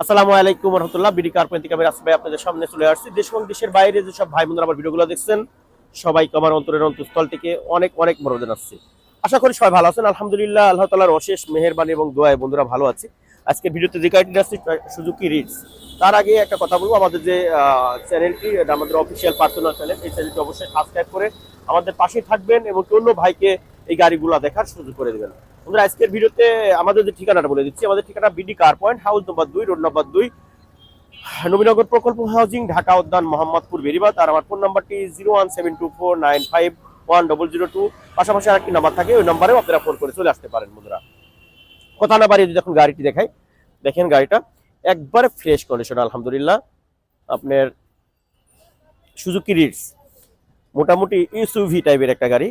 আসসালামু আলাইকুম রহমতুল্লাহ। বিডি কার্পেন্টি কামের আসবে আপনাদের সামনে চলে আসছি। দেশ এবং দেশের বাইরে যেসব ভাই বোনরা আমার ভিডিওগুলো দেখছেন, সবাইকে আমার অন্তরের অন্তঃস্থল থেকে অনেক অনেক বড় জানাচ্ছি আশা করি সবাই ভালো আছেন। আলহামদুলিল্লাহ, আল্লাহ তালার অশেষ মেহেরবানি এবং দোয়ায় বন্ধুরা ভালো আছে। আজকে ভিডিওতে যে গাড়িটি আসছে সুজুকি রিডস তার আগে একটা কথা বলব। আমাদের যে চ্যানেলটি আমাদের অফিসিয়াল পার্সোনাল চ্যানেল এই চ্যানেলটি অবশ্যই সাবস্ক্রাইব করে আমাদের পাশে থাকবেন এবং অন্য ভাইকে এই গাড়িগুলো দেখার সুযোগ করে দেবেন। বন্ধুরা, আজকের ভিডিওতে আমাদের যে ঠিকানাটা বলে দিচ্ছি, আমাদের ঠিকানা BD car point house number দুই রোড নম্বর দুই, নবীনগর প্রকল্প হাউজিং ঢাকা উদ্যান, মোহাম্মদপুর, বেরিবাদ। আর আমার ফোন নাম্বারটি zero one seven two four nine five one double zero two পাশাপাশি আরেকটি নাম্বার থাকে, ওই নাম্বারেও আপনারা ফোন করে চলে আসতে পারেন, বন্ধুরা। কথা না বাড়িয়ে যদি এখন গাড়িটি দেখাই, দেখেন গাড়িটা, একবারে ফ্রেশ কন্ডিশন আলহামদুলিল্লাহ। আপনার সুজুকি রিডস মোটামুটি ইউসুভি টাইপের একটা গাড়ি।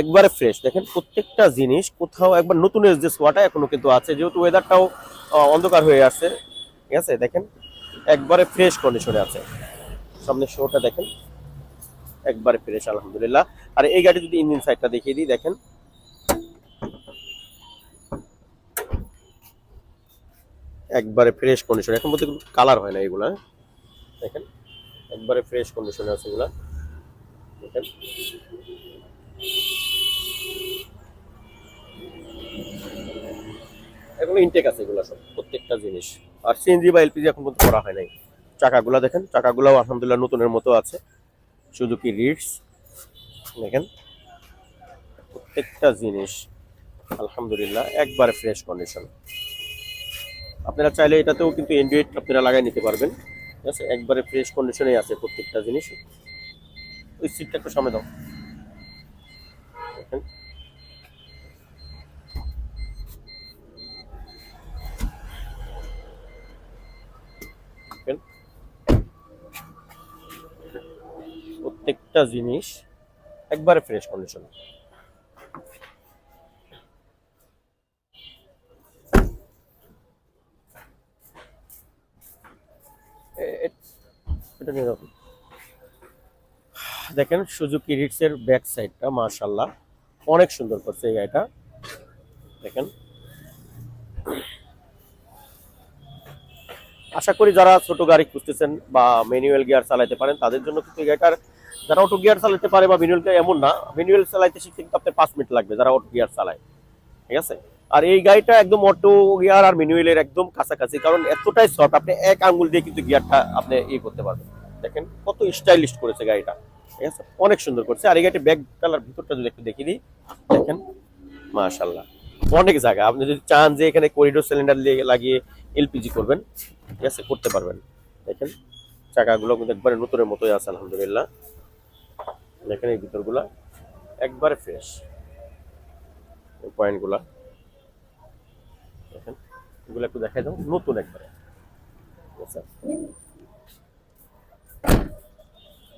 একবারে ফ্রেশ দেখেন, প্রত্যেকটা জিনিস কোথাও একবার নতুনের যে সোয়াটা এখনও কিন্তু আছে, যেহেতু ওয়েদারটাও অন্ধকার হয়ে আছে। ঠিক আছে, দেখেন, একবারে ফ্রেশ কন্ডিশনে আছে। সামনে শোটা দেখেন, একবারে ফ্রেশ আলহামদুলিল্লাহ। আর এই গাড়ি যদি ইঞ্জিন সাইডটা দেখিয়ে দিই, দেখেন। একবারে ফ্রেশ কন্ডিশন এখন বলতে কালার হয় না এগুলা। দেখেন, একবারে ফ্রেশ কন্ডিশনে আছে এগুলা। দেখেন। এগুলো ইনটেক আছে, এগুলো সব, প্রত্যেকটা জিনিস। আর সিএনজি বা এলপিজি এখন পর্যন্ত করা হয় নাই। চাকাগুলো দেখেন, চাকাগুলোও আলহামদুলিল্লাহ নতুনের মতো আছে। সুজুকি রিডস দেখেন। প্রত্যেকটা জিনিস, আলহামদুলিল্লাহ, একবারে ফ্রেশ কন্ডিশন আপনারা চাইলে এটাতেও কিন্তু অ্যান্ড্রয়েড আপনারা লাগাই নিতে পারবেন। ঠিক আছে? একবারে ফ্রেশ কন্ডিশনে আছে প্রত্যেকটা জিনিস। ওই সিটটা একটু সামনে দাও। দেখেন দেখেন। প্রত্যেকটা জিনিস একবারে ফ্রেশ কন্ডিশন নিয়ে যাও। দেখেন সুজুকি রিটসের ব্যাক সাইডটা মাশাল্লাহ অনেক সুন্দর করছে এই গাড়িটা। দেখেন। আশা করি যারা ছোট গাড়ি খুঁজতেছেন বা ম্যানুয়াল গিয়ার চালাতে পারেন, তাদের জন্য কিন্তু এই গাড়িটার যারা অটো গিয়ার চালাতে পারে বা ম্যানুয়াল গিয়ার এমন না ম্যানুয়াল চালাইতে শিখতে কিন্তু আপনার পাঁচ মিনিট লাগবে যারা অটো গিয়ার চালায়। ঠিক আছে? আর এই গাড়িটা একদম অটো গিয়ার আর ম্যানুয়ালের একদম কাছাকাছি, কারণ এতটাই সফট আপনি এক আঙ্গুল দিয়ে কিন্তু গিয়ারটা আপনি ইয়ে করতে পারবেন। দেখেন কত স্টাইলিশ করেছে গাড়িটা। ঠিক আছে? অনেক সুন্দর করছে। আর এই ব্যাগ কালার ভিতরটা যদি একটু দেখিয়ে দিই, দেখেন মাশাল্লাহ অনেক জায়গা। আপনি যদি চান যে এখানে করিডোর সিলিন্ডার লাগিয়ে এলপিজি করবেন, ঠিক আছে, করতে পারবেন। দেখেন, চাকাগুলো কিন্তু একবারে নতুনের মতোই আছে, আলহামদুলিল্লাহ। দেখেন এই ভিতরগুলা একবারে ফ্রেশ পয়েন্টগুলা দেখেন, এগুলো একটু দেখাই দাও, নতুন একবারে। ঠিক আছে?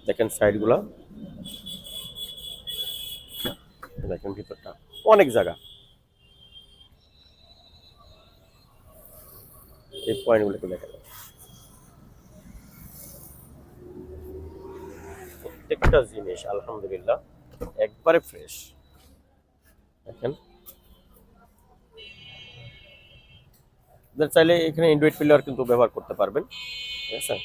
দেখেন সাইডগুলা। দেখেন ভিতরটা। অনেক জায়গা। এই পয়েন্টগুলো একটু দেখা যাবে প্রত্যেকটা জিনিস, আলহামদুলিল্লাহ, একবারে ফ্রেশ দেখেন। চাইলে এখানে অ্যান্ড্রয়েড প্লেয়ার কিন্তু ব্যবহার করতে পারবেন। ঠিক আছে?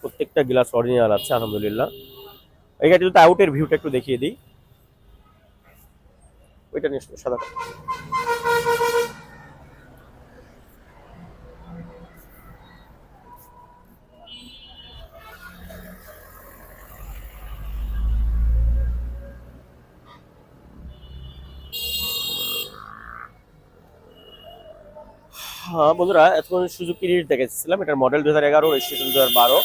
প্রত্যেকটা গ্লাস অরিজিনাল আছে, আলহামদুলিল্লাহ। এই গাড়ি যদি আউটের ভিউটা একটু দেখিয়ে দিই। ওইটা নিয়ে সাদা। হ্যাঁ বন্ধুরা, এতক্ষণ সুজুকি রিট দেখেছিলাম। এটার মডেল দু হাজার এগারো রেজিস্ট্রেশন দু হাজার বারো।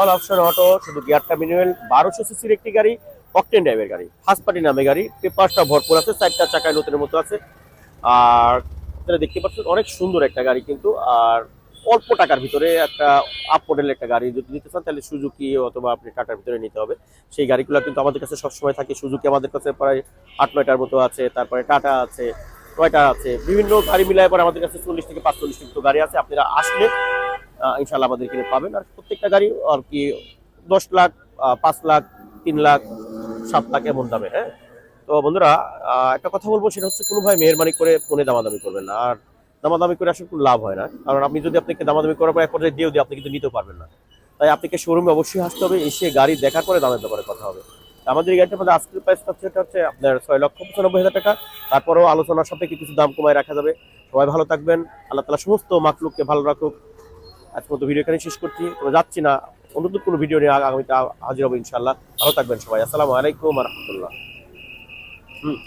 অল অপশন অটো শুধু গিয়ারটা মিনিমাল বারোশো সিসির একটি গাড়ি অকটেন ড্রাইভের গাড়ি ফার্স্ট পার্টি নামে গাড়ি, পেপারটা ভরপুর আছে, চারটা চাকায় নতুনের মতো আছে। আর আপনারা দেখতে পাচ্ছেন, অনেক সুন্দর একটা গাড়ি কিন্তু, আর অল্প টাকার ভিতরে একটা আপ মডেলের একটা গাড়ি যদি নিতে চান, তাহলে সুজুকি অথবা আপনি টাটার ভিতরে নিতে হবে। সেই গাড়িগুলো কিন্তু আমাদের কাছে সবসময় থাকে। সুজুকি আমাদের কাছে প্রায় আট, নয়টার মতো আছে, তারপরে টাটা আছে টয়টা আছে? বিভিন্ন গাড়ি মিলায় পরে আমাদের কাছে চল্লিশ থেকে পাঁচচল্লিশ মতো গাড়ি আছে। আপনারা আসলে ইনশাল্লাহ আমাদের কিনে পাবেন। আর প্রত্যেকটা গাড়ি আর কি দশ লাখ পাঁচ লাখ, তিন লাখ, সাত লাখ এমন দামে হ্যাঁ? তো বন্ধুরা একটা কথা বলব, সেটা হচ্ছে কোনো ভাই মেহরবানি করে ফোনে দামাদামি করবেন না। আর দামাদামি করে আসলে কোনো লাভ হয় না। কারণ আপনি যদি আপনাকে দামাদামি করার পর এক পর্যায়ে দিয়েও দিয়ে আপনি কিন্তু নিতেও পারবেন না। তাই আপনাকে শোরুমে অবশ্যই আসতে হবে, এসে গাড়ি দেখার পরে দামের ব্যাপারে কথা হবে। আমাদের গাড়িটার মধ্যে আজকের প্রাইস হচ্ছে এটা হচ্ছে আপনার ছয় লক্ষ পঁচানব্বই হাজার টাকা। তারপরেও আলোচনার সাথে কিছু দাম কমায় রাখা যাবে। সবাই ভালো থাকবেন। আল্লাহ তালা সমস্ত মাকলুককে ভালো রাখুক। আজ মতো ভিডিও এখানে শেষ করছি। আমরা যাচ্ছি না অন্য কোনো ভিডিও নিয়ে আগামীতে হাজির হব ইনশাল্লাহ ভালো থাকবেন সবাই। আসসালামু আলাইকুম রহমতুল্লাহ। হুম।